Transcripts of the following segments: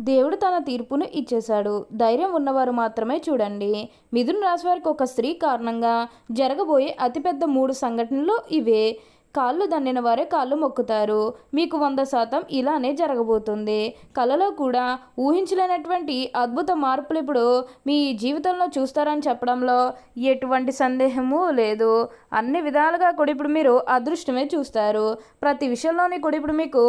దేవుడు తన తీర్పును ఇచ్చేశాడు. ధైర్యం ఉన్నవారు మాత్రమే చూడండి. మిథున్ రాశి వారికి ఒక స్త్రీ కారణంగా జరగబోయే అతిపెద్ద మూడు సంఘటనలు ఇవే. కాళ్ళు దండిన వారే కాళ్ళు మొక్కుతారు. మీకు వంద శాతం ఇలానే జరగబోతుంది. కళలో కూడా ఊహించలేనటువంటి అద్భుత మార్పులు ఇప్పుడు మీ జీవితంలో చూస్తారని చెప్పడంలో ఎటువంటి సందేహము లేదు. అన్ని విధాలుగా కూడా ఇప్పుడు మీరు అదృష్టమే చూస్తారు. ప్రతి విషయంలోని కూడా ఇప్పుడు మీకు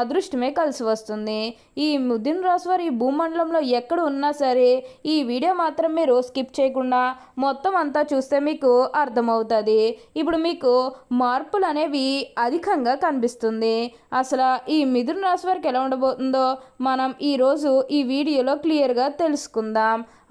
అదృష్టమే కలిసి వస్తుంది. ఈ ముద్దిన రాసు వారు ఈ భూమండలంలో ఎక్కడ ఉన్నా సరే ఈ వీడియో మాత్రం మీరు స్కిప్ చేయకుండా మొత్తం అంతా చూస్తే మీకు అర్థమవుతుంది. ఇప్పుడు మీకు మార్పులు అనే అనేవి అధికంగా కనిపిస్తుంది. అసలు ఈ మిథున రాశి వారికి ఎలా ఉండబోతుందో మనం ఈరోజు ఈ వీడియోలో క్లియర్గా తెలుసుకుందాం.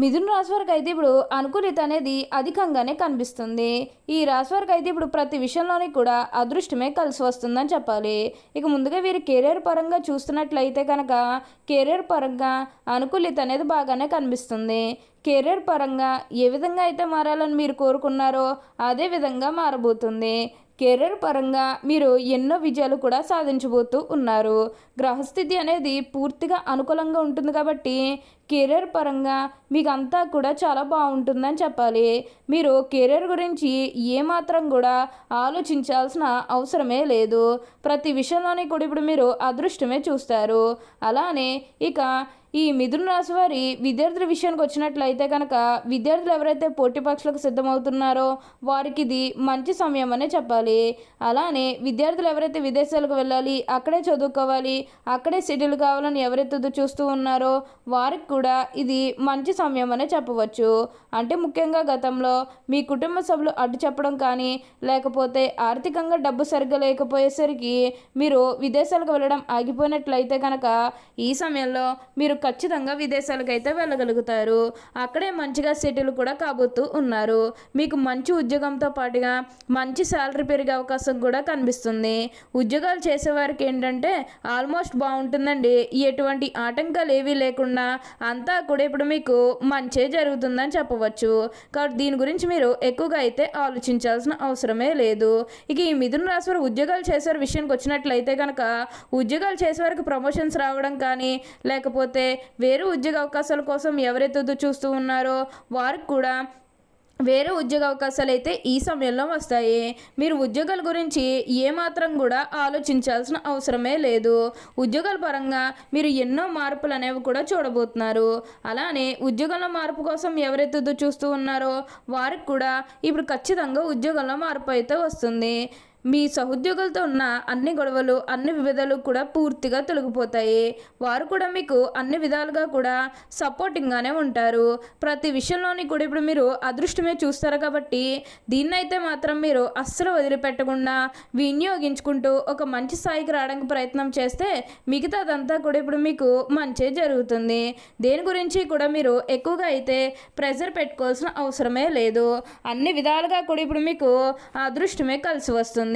మిథున రాశి వారికి అయితే ఇప్పుడు అనుకూలిత అనేది అధికంగానే కనిపిస్తుంది. ఈ రాశి వారికి అయితే ఇప్పుడు ప్రతి విషయంలోని కూడా అదృష్టమే కలిసి వస్తుందని చెప్పాలి. ఇక ముందుగా వీరు కెరీర్ పరంగా చూస్తున్నట్లయితే కనుక కెరీర్ పరంగా అనుకూలిత అనేది బాగానే కనిపిస్తుంది. కెరీర్ పరంగా ఏ విధంగా అయితే మారాలని మీరు కోరుకున్నారో అదే విధంగా మారబోతుంది. కెరీర్ పరంగా మీరు ఎన్నో విజయాలు కూడా సాధించబోతూ ఉన్నారు. గ్రహస్థితి అనేది పూర్తిగా అనుకూలంగా ఉంటుంది కాబట్టి కెరీర్ పరంగా మీకు అంతా కూడా చాలా బాగుంటుందని చెప్పాలి. మీరు కెరీర్ గురించి ఏమాత్రం కూడా ఆలోచించాల్సిన అవసరమే లేదు. ప్రతి విషయంలోని కూడా ఇప్పుడు మీరు అదృష్టమే చూస్తారు. అలానే ఇక ఈ మిథున రాశి వారి విద్యార్థుల విషయానికి వచ్చినట్లయితే కనుక విద్యార్థులు ఎవరైతే పోటీ పరీక్షలకు సిద్ధమవుతున్నారో వారికి ఇది మంచి సమయం అనే చెప్పాలి. అలానే విద్యార్థులు ఎవరైతే విదేశాలకు వెళ్ళాలి అక్కడే చదువుకోవాలి అక్కడే సెటిల్ కావాలని ఎవరైతే చూస్తూ ఉన్నారో వారికి కూడా ఇది మంచి సమయం అనే చెప్పవచ్చు. అంటే ముఖ్యంగా గతంలో మీ కుటుంబ సభ్యులు అడ్డు చెప్పడం కానీ లేకపోతే ఆర్థికంగా డబ్బు సరిగ్గా లేకపోయేసరికి మీరు విదేశాలకు వెళ్ళడం ఆగిపోయినట్లయితే కనుక ఈ సమయంలో మీరు ఖచ్చితంగా విదేశాలకు అయితే వెళ్ళగలుగుతారు. అక్కడే మంచిగా సెటిల్ కూడా కాబోతూ ఉన్నారు. మీకు మంచి ఉద్యోగంతో పాటుగా మంచి శాలరీ పెరిగే అవకాశం కూడా కనిపిస్తుంది. ఉద్యోగాలు చేసేవారికి ఏంటంటే ఆల్మోస్ట్ బాగుంటుందండి. ఎటువంటి ఆటంకాలు ఏవీ లేకుండా అంతా కూడా ఇప్పుడు మీకు మంచే జరుగుతుందని చెప్పవచ్చు. కాబట్టి దీని గురించి మీరు ఎక్కువగా అయితే ఆలోచించాల్సిన అవసరమే లేదు. ఇక ఈ మిథున రాశి వారు ఉద్యోగాలు చేసేవారి విషయానికి వచ్చినట్లయితే కనుక ఉద్యోగాలు చేసేవారికి ప్రమోషన్స్ రావడం కానీ లేకపోతే వేరే ఉద్యోగ అవకాశాల కోసం ఎవరైతే చూస్తూ ఉన్నారో వారికి కూడా వేరే ఉద్యోగ అవకాశాలు అయితే ఈ సమయంలో వస్తాయి. మీరు ఉద్యోగాల గురించి ఏమాత్రం కూడా ఆలోచించాల్సిన అవసరమే లేదు. ఉద్యోగాల పరంగా మీరు ఎన్నో మార్పులు అనేవి కూడా చూడబోతున్నారు. అలానే ఉద్యోగంలో మార్పు కోసం ఎవరైతే చూస్తూ ఉన్నారో వారికి కూడా ఇప్పుడు ఖచ్చితంగా ఉద్యోగంలో మార్పు అయితే వస్తుంది. మీ సహోద్యోగులతో ఉన్న అన్ని గొడవలు అన్ని విభేదాలు కూడా పూర్తిగా తొలగిపోతాయి. వారు కూడా మీకు అన్ని విధాలుగా కూడా సపోర్టింగ్గానే ఉంటారు. ప్రతి విషయంలోని కూడా ఇప్పుడు మీరు అదృష్టమే చూస్తారు కాబట్టి దీన్నైతే మాత్రం మీరు అస్సలు వదిలిపెట్టకుండా వినియోగించుకుంటూ ఒక మంచి స్థాయికి రావడానికి ప్రయత్నం చేస్తే మిగతాదంతా కూడా ఇప్పుడు మీకు మంచి జరుగుతుంది. దేని గురించి కూడా మీరు ఎక్కువగా అయితే ప్రెజర్ పెట్టుకోవాల్సిన అవసరమే లేదు. అన్ని విధాలుగా కూడా ఇప్పుడు మీకు అదృష్టమే కలిసి వస్తుంది.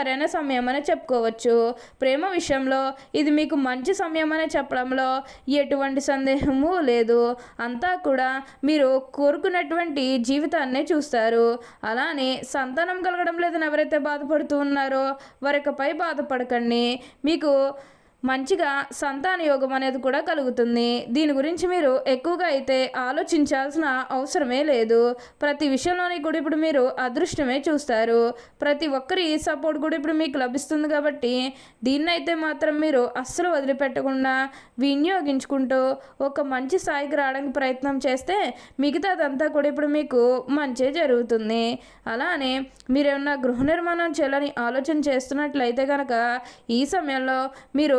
సరైన సమయం చెప్పుకోవచ్చు. ప్రేమ విషయంలో ఇది మీకు మంచి సమయమని చెప్పడంలో ఎటువంటి సందేహము లేదు. అంతా కూడా మీరు కోరుకున్నటువంటి జీవితాన్నే చూస్తారు. అలానే సంతానం కలగడం లేదని ఎవరైతే బాధపడుతూ ఉన్నారో వారికపై బాధపడకండి. మీకు మంచిగా సంతాన యోగం అనేది కూడా కలుగుతుంది. దీని గురించి మీరు ఎక్కువగా అయితే ఆలోచించాల్సిన అవసరమే లేదు. ప్రతి విషయంలోని కూడా ఇప్పుడు మీరు అదృష్టమే చూస్తారు. ప్రతి ఒక్కరి సపోర్ట్ కూడా ఇప్పుడు మీకు లభిస్తుంది కాబట్టి దీన్నైతే మాత్రం మీరు అస్సలు వదిలిపెట్టకుండా వినియోగించుకుంటూ ఒక మంచి స్థాయికి రావడానికి ప్రయత్నం చేస్తే మిగతాదంతా కూడా ఇప్పుడు మీకు మంచి జరుగుతుంది. అలానే మీరేమన్నా గృహ నిర్మాణం చేయాలని ఆలోచన చేస్తున్నట్లయితే కనుక ఈ సమయంలో మీరు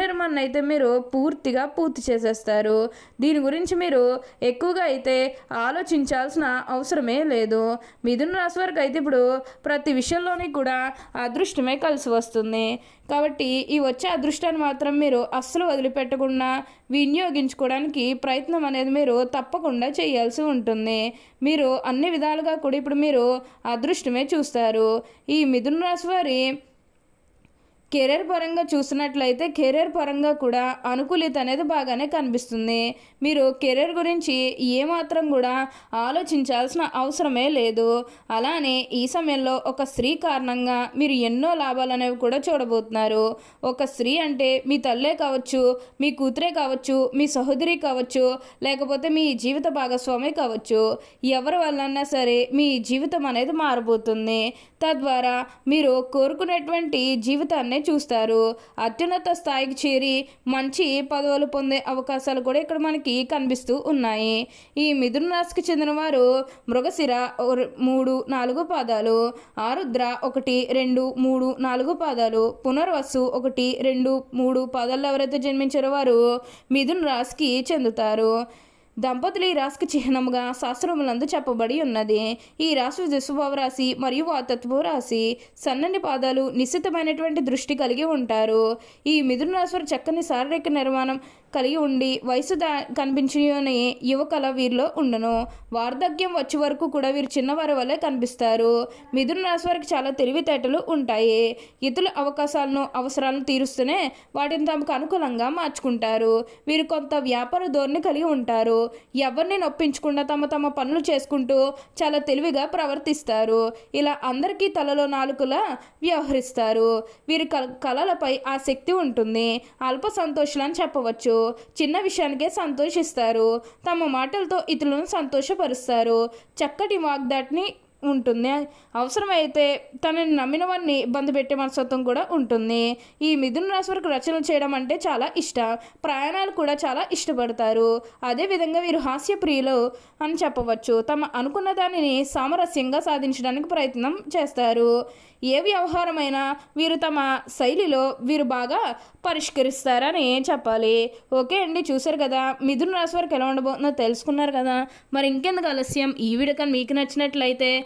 నిర్మాణం అయితే మీరు పూర్తిగా పూర్తి చేసేస్తారు. దీని గురించి మీరు ఎక్కువగా అయితే ఆలోచించాల్సిన అవసరమే లేదు. మిథున రాశి వారికి అయితే ఇప్పుడు ప్రతి విషయంలోని కూడా అదృష్టమే కలిసి వస్తుంది. కాబట్టి ఈ వచ్చే అదృష్టాన్ని మాత్రం మీరు అస్సలు వదిలిపెట్టకుండా వినియోగించుకోవడానికి ప్రయత్నం అనేది మీరు తప్పకుండా చేయాల్సి ఉంటుంది. మీరు అన్ని విధాలుగా కూడా ఇప్పుడు మీరు అదృష్టమే చూస్తారు. ఈ మిథున రాశి వారి కెరీర్ పరంగా చూసినట్లయితే కెరీర్ పరంగా కూడా అనుకూలిత అనేది బాగానే కనిపిస్తుంది. మీరు కెరీర్ గురించి ఏమాత్రం కూడా ఆలోచించాల్సిన అవసరమే లేదు. అలానే ఈ సమయంలో ఒక స్త్రీ కారణంగా మీరు ఎన్నో లాభాలు అనేవి కూడా చూడబోతున్నారు. ఒక స్త్రీ అంటే మీ తల్లే కావచ్చు మీ కూతురే కావచ్చు మీ సహోదరి కావచ్చు లేకపోతే మీ జీవిత భాగస్వామి కావచ్చు. ఎవరి వల్లన్నా సరే మీ జీవితం అనేది మారబోతుంది. తద్వారా మీరు కోరుకునేటువంటి జీవితాన్ని చూస్తారు. అత్యున్నత స్థాయికి చేరి మంచి పదవులు పొందే అవకాశాలు కూడా ఇక్కడ మనకి కనిపిస్తూ ఉన్నాయి. ఈ మిథున రాశికి చెందిన వారు మృగశిర మూడు నాలుగు పాదాలు ఆరుద్ర ఒకటి రెండు మూడు నాలుగు పాదాలు పునర్వసు ఒకటి రెండు మూడు పాదాల్లో ఎవరైతే జన్మించారో వారు మిథున రాశికి చెందుతారు. దంపతులు ఈ రాశికి చిహ్నముగా శాస్త్రములందు చెప్పబడి ఉన్నది. ఈ రాశి దిశభావ రాశి మరియు వాతత్వ రాశి సన్నని పాదాలు నిశ్చితమైనటువంటి దృష్టి కలిగి ఉంటారు. ఈ మిథున రాశి చక్కని శారీరక నిర్మాణం కలిగి ఉండి వయసు దా కనిపించని యువకల వీరిలో ఉండను. వార్ధక్యం వచ్చే వరకు కూడా వీరు చిన్నవారి వల్లే కనిపిస్తారు. మిథున రాశి వారికి చాలా తెలివితేటలు ఉంటాయి. ఇతరుల అవకాశాలను అవసరాలను తీరుస్తూనే వాటిని తమకు అనుకూలంగా మార్చుకుంటారు. వీరు కొంత వ్యాపార ధోరణి కలిగి ఉంటారు. ఎవరిని నొప్పించకుండా తమ తమ పనులు చేసుకుంటూ చాలా తెలివిగా ప్రవర్తిస్తారు. ఇలా అందరికీ తలలో నాలుకలా వ్యవహరిస్తారు. వీరి కళలపై ఆసక్తి ఉంటుంది. అల్ప సంతోషులని చెప్పవచ్చు. చిన్న విషయానికే సంతోషిస్తారు. తమ మాటలతో ఇతరులను సంతోషపరుస్తారు. చక్కటి వాగ్దాటిని ఉంటుంది. అవసరమైతే తనని నమ్మిన వారిని ఇబ్బంది పెట్టే మనస్తత్వం కూడా ఉంటుంది. ఈ మిథున రాశి వరకు రచనలు చేయడం అంటే చాలా ఇష్టం. ప్రయాణాలు కూడా చాలా ఇష్టపడతారు. అదేవిధంగా వీరు హాస్య ప్రియులు అని చెప్పవచ్చు. తమ అనుకున్న దానిని సామరస్యంగా సాధించడానికి ప్రయత్నం చేస్తారు. ఏ వ్యవహారమైనా వీరు తమ శైలిలో వీరు బాగా పరిష్కరిస్తారని చెప్పాలి. ఓకే అండి చూసారు కదా? మిథున రాశి వారికి ఎలా ఉండబోతుందో తెలుసుకున్నారు కదా? మరి ఇంకెందుకు ఆలస్యం? ఈ వీడియో కానీ మీకు నచ్చినట్లయితే